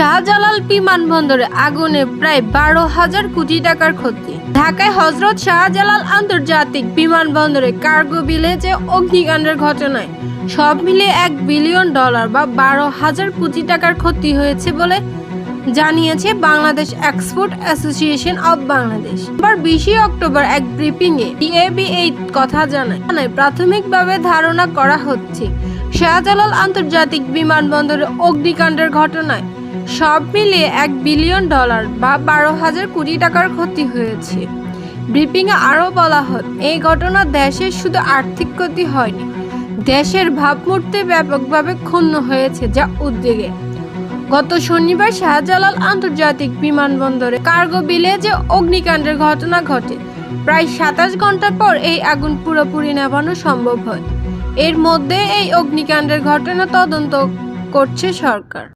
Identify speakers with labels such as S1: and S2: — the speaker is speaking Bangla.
S1: শাহজালাল বিমানবন্দরে আগুনে প্রায় বারো হাজার কোটি টাকার ক্ষতি। ঢাকায় হজরত শাহজালাল আন্তর্জাতিক বিমানবন্দরে কার্গো ভিলেজে অগ্নিকাণ্ডের ঘটনায় সব মিলিয়ে এক বিলিয়ন ডলার বা বারো হাজার কোটি টাকার ক্ষতি হয়েছে বলে জানিয়েছে Bangladesh export association of Bangladesh. এবার বিশে অক্টোবর এক ব্রিফিংয়ে ডিএবি এই কথা জানায়, প্রাথমিকভাবে ধারণা করা হচ্ছে শাহজালাল আন্তর্জাতিক বিমানবন্দরে অগ্নিকাণ্ডের ঘটনায় সব মিলিয়ে এক বিলিয়ন ডলার বা বারো হাজার কোটি টাকার ক্ষতি হয়েছে। ব্রিফিংয়ে আরও বলা হয়, এই ঘটনা দেশের শুধু আর্থিক ক্ষতি হয়নি, দেশের ভাবমূর্তি ব্যাপকভাবে ক্ষুণ্ণ হয়েছে যা উদ্বেগে। গত শনিবার শাহজালাল আন্তর্জাতিক বিমানবন্দরে কার্গো ভিলেজে অগ্নিকাণ্ডের ঘটনা ঘটে, প্রায় সাতাশ ঘণ্টা পর এই আগুন পুরোপুরি নেভানো সম্ভব হয়। এর মধ্যে এই অগ্নিকাণ্ডের ঘটনা তদন্ত করছে সরকার।